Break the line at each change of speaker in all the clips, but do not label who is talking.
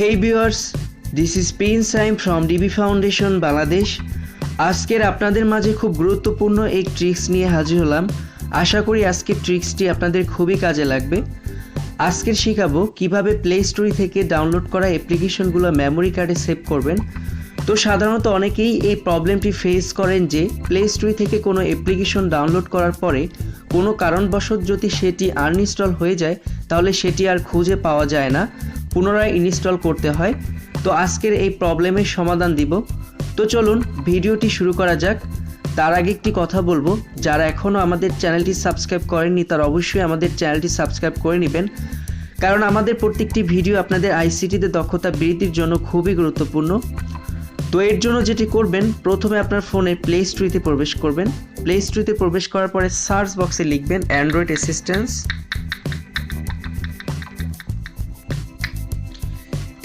Hey viewers this is pen Saim from DB Foundation Bangladesh আজকের আপনাদের মাঝে খুব গুরুত্বপূর্ণ এই ট্রিক্স নিয়ে হাজির হলাম। আশা করি আজকের ট্রিক্সটি আপনাদের খুবই কাজে লাগবে। আজকের শেখাবো কীভাবে প্লে স্টোরি থেকে ডাউনলোড করা অ্যাপ্লিকেশনগুলো মেমোরি কার্ডে সেভ করবেন। তো সাধারণত অনেকেই এই প্রবলেমটি ফেস করেন যে প্লে স্টোরি থেকে কোনো অ্যাপ্লিকেশন ডাউনলোড করার পরে কোনো কারণবশত যদি সেটি আনইনস্টল হয়ে যায়, তাহলে সেটি আর খুঁজে পাওয়া যায় না, পুনরায় ইনস্টল করতে হয়। তো আজকের এই প্রবলেমের সমাধান দিব। তো চলুন ভিডিওটি শুরু করা যাক। তার আগে একটি কথা বলব, যারা এখনও আমাদের চ্যানেলটি সাবস্ক্রাইব করেননি, তারা অবশ্যই আমাদের চ্যানেলটি সাবস্ক্রাইব করে নেবেন। কারণ আমাদের প্রত্যেকটি ভিডিও আপনাদের আইসিটিতে দক্ষতা বৃদ্ধির জন্য খুবই গুরুত্বপূর্ণ। তো এর জন্য যেটি করবেন, প্রথমে আপনার ফোনে প্লে স্টোরিতে প্রবেশ করবেন। প্লে স্টোরিতে প্রবেশ করার পরে সার্চ বক্সে লিখবেন অ্যান্ড্রয়েড অ্যাসিস্ট্যান্স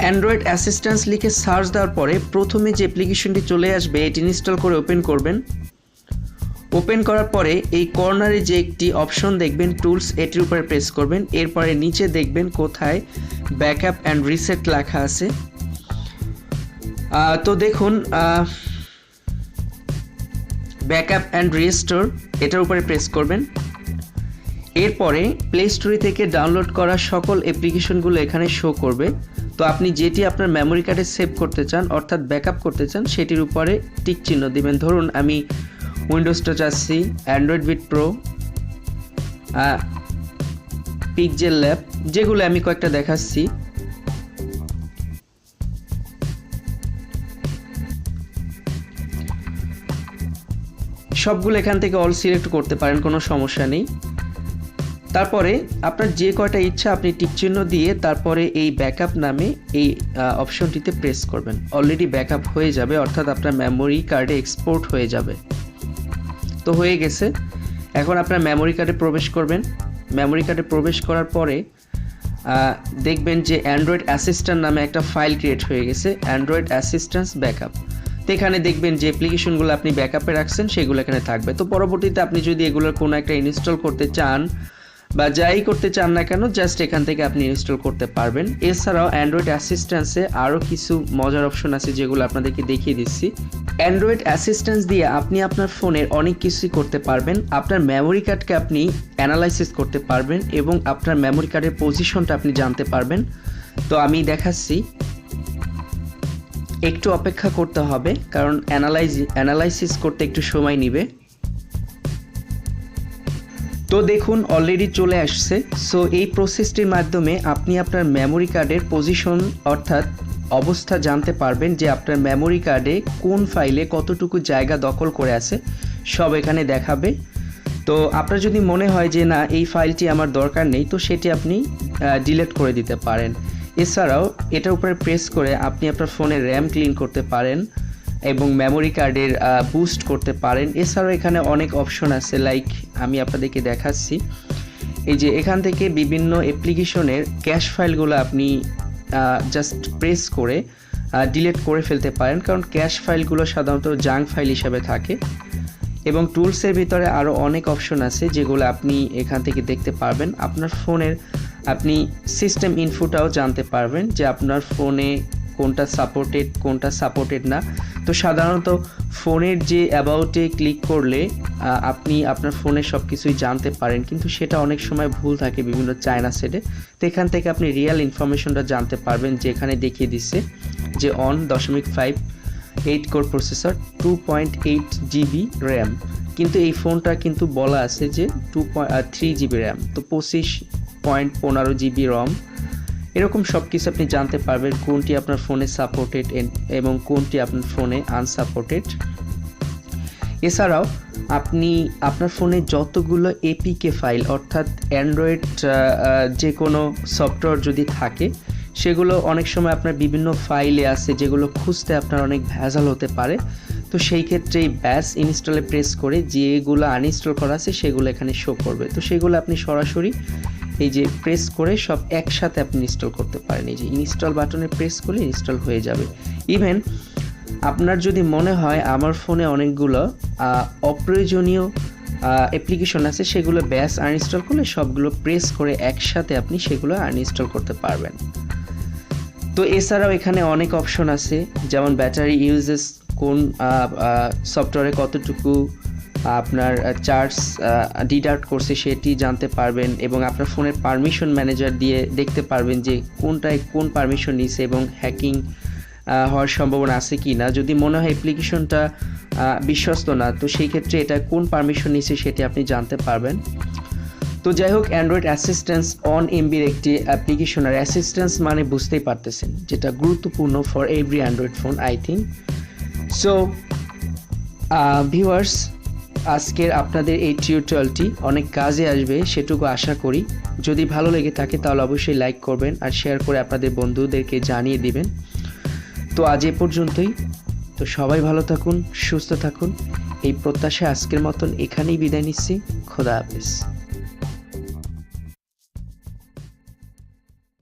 অ্যান্ড্রয়েড অ্যাসিস্ট্যান্স লিখে সার্চ দেওয়ার পরে প্রথমে যে অ্যাপ্লিকেশনটি চলে আসবে, এটি ইনস্টল করে ওপেন করবেন। ওপেন করার পরে এই কর্নারে যে একটি অপশন দেখবেন টুলস এটির উপরে প্রেস করবেন। এরপরে নিচে দেখবেন কোথায় ব্যাকআপ অ্যান্ড রিসেট লেখা আছে। তো দেখুন ব্যাকআপ অ্যান্ড রিস্টোর এটার উপরে প্রেস করবেন। এরপরে প্লে স্টোরি থেকে ডাউনলোড করা সকল অ্যাপ্লিকেশনগুলো এখানে শো করবে। তো আপনি যেটি আপনার মেমোরি কার্ডে সেভ করতে চান, অর্থাৎ ব্যাকআপ করতে চান, সেটির উপরে টিক চিহ্ন দিবেন। ধরুন, আমি উইন্ডোজটা চাচ্ছি Android bit pro pixel lab যেগুলো আমি কয়েকটা দেখাচ্ছি। সবগুলো এখান থেকে অল সিলেক্ট করতে পারেন, কোনো সমস্যা নেই। তারপরে আপনার যে কয়টা ইচ্ছা আপনি টিকচিহ্ন দিয়ে তারপরে এই ব্যাকআপ নামে এই অপশনটিতে প্রেস করবেন। অলরেডি ব্যাকআপ হয়ে যাবে, অর্থাৎ আপনার মেমোরি কার্ডে এক্সপোর্ট হয়ে যাবে। তো হয়ে গেছে। এখন আপনার মেমোরি কার্ডে প্রবেশ করবেন। মেমোরি কার্ডে প্রবেশ করার পরে দেখবেন যে অ্যান্ড্রয়েড অ্যাসিস্ট্যান্ট নামে একটা ফাইল ক্রিয়েট হয়ে গেছে। অ্যান্ড্রয়েড অ্যাসিস্ট্যান্স ব্যাকআপ তো এখানে দেখবেন যে অ্যাপ্লিকেশনগুলো আপনি ব্যাকআপে রাখছেন, সেগুলো এখানে থাকবে। তো পরবর্তীতে আপনি যদি এগুলোর কোনো একটা ইনস্টল করতে চান বা যাই করতে চান না কেন জাস্ট এখান থেকে আপনি ইনস্টল করতে পারবেন। এছাড়াও অ্যান্ড্রয়েড অ্যাসিস্ট্যান্সে আরও কিছু মজার অপশন আছে যেগুলো আপনাদেরকে দেখিয়ে দিচ্ছি। অ্যান্ড্রয়েড অ্যাসিস্ট্যান্স দিয়ে আপনি আপনার ফোনের অনেক কিছুই করতে পারবেন। আপনার মেমোরি কার্ডকে আপনি অ্যানালাইসিস করতে পারবেন এবং আপনার মেমোরি কার্ডের পজিশনটা আপনি জানতে পারবেন। তো আমি দেখাচ্ছি। একটু অপেক্ষা করতে হবে, কারণ অ্যানালাইজ অ্যানালাইসিস করতে একটু সময় নেবে। তো দেখুন অলরেডি চলে আসছে। সো এই প্রসেসটির মাধ্যমে আপনি আপনার মেমোরি কার্ডের পজিশন অর্থাৎ অবস্থা জানতে পারবেন যে আপনার মেমোরি কার্ডে কোন ফাইলে কতটুকু জায়গা দখল করে আছে, সব এখানে দেখাবে। তো আপনার যদি মনে হয় যে না, এই ফাইলটি আমার দরকার নেই, তো সেটি আপনি ডিলিট করে দিতে পারেন। এছাড়াও, এটার উপরে প্রেস করে আপনি আপনার ফোনের র্যাম ক্লিন করতে পারেন এবং মেমোরি কার্ডের বুস্ট করতে পারেন। এছাড়াও এখানে অনেক অপশন আছে লাইক আমি আপনাদেরকে দেখাচ্ছি। এই যে এখান থেকে বিভিন্ন অ্যাপ্লিকেশনের ক্যাশ ফাইলগুলো আপনি জাস্ট প্রেস করে ডিলিট করে ফেলতে পারেন। কারণ ক্যাশ ফাইলগুলো সাধারণত জাঙ্ক ফাইল হিসাবে থাকে। এবং টুলসের ভিতরে আরও অনেক অপশন আছে যেগুলো আপনি এখান থেকে দেখতে পারবেন। আপনার ফোনের আপনি সিস্টেম ইনফোটাও জানতে পারবেন যে আপনার ফোনে কোনটা সাপোর্টেড কোনটা সাপোর্টেড না। তো সাধারণত ফোনের যে অ্যাবাউটে ক্লিক করলে আপনি আপনার ফোনে সব কিছুই জানতে পারেন। কিন্তু সেটা অনেক সময় ভুল থাকে বিভিন্ন চায়না সেটে তো এখান থেকে আপনি রিয়েল ইনফরমেশনটা জানতে পারবেন যে এখানে দেখিয়ে দিচ্ছে যে অন দশমিক five eight core processor two point eight GB RAM কিন্তু এই ফোনটা কিন্তু বলা আছে যে two point three GB RAM তো পঁচিশ পয়েন্ট পনেরো জিবি রম। এরকম সব কিছু আপনি জানতে পারবেন কোনটি আপনার ফোনে সাপোর্টেড এবং কোনটি আপনার ফোনে আনসাপোর্টেড এছাড়াও আপনি আপনার ফোনে যতগুলো এপিকে ফাইল অর্থাৎ অ্যান্ড্রয়েড যে কোনো সফটওয়্যার যদি থাকে, সেগুলো অনেক সময় আপনার বিভিন্ন ফাইলে আছে, যেগুলো খুঁজতে আপনার অনেক ভেজাল হতে পারে। তো সেই ক্ষেত্রে এই ব্যাস ইনস্টলে প্রেস করে যেগুলো আনইনস্টল করা আছে, সেগুলো এখানে শো করবে। তো সেগুলো আপনি সরাসরি এই যে প্রেস করে সব একসাথে আপনি ইনস্টল করতে পারেন। এই যে ইনস্টল বাটনে প্রেস করলে ইনস্টল হয়ে যাবে। ইভেন আপনার যদি মনে হয় আমার ফোনে অনেকগুলো অপ্রয়োজনীয় অ্যাপ্লিকেশন আছে, সেগুলো ব্যাস আনইনস্টল করলে সবগুলো প্রেস করে একসাথে আপনি সেগুলো আনইনস্টল করতে পারবেন। তো এছাড়াও এখানে অনেক অপশন আছে, যেমন ব্যাটারি ইউজেস কোন সফটওয়্যারে কতটুকু আপনার চার্জ ডিডাক্ট করছে, সেটি জানতে পারবেন এবং আপনার ফোনের পারমিশন ম্যানেজার দিয়ে দেখতে পারবেন যে কোনটায় কোন পারমিশন নিছে এবং হ্যাকিং হওয়ার সম্ভাবনা আছে কি না যদি মনে হয় অ্যাপ্লিকেশনটা বিশ্বস্ত না, তো সেই ক্ষেত্রে এটা কোন পারমিশন নিছে সেটি আপনি জানতে পারবেন। তো যাই হোক অ্যান্ড্রয়েড অ্যাসিস্ট্যান্স অন এমবির একটি অ্যাপ্লিকেশন আর অ্যাসিস্ট্যান্স মানে বুঝতেই পারতেছেন, যেটা গুরুত্বপূর্ণ for every Android phone I think so viewers আজকের আপনাদের এই টিউটোরিয়ালটি অনেক কাজে আসবে, সেটুকু আশা করি। যদি ভালো লেগে থাকে তাহলে অবশ্যই লাইক করবেন আর শেয়ার করে আপনাদের বন্ধুদেরকে জানিয়ে দিবেন। তো আজ এ পর্যন্তই। তো সবাই ভালো থাকুন, সুস্থ থাকুন। এই প্রত্যাশা আজকের মতন এখানেই বিদায় নিচ্ছি। খোদা হাফেজ।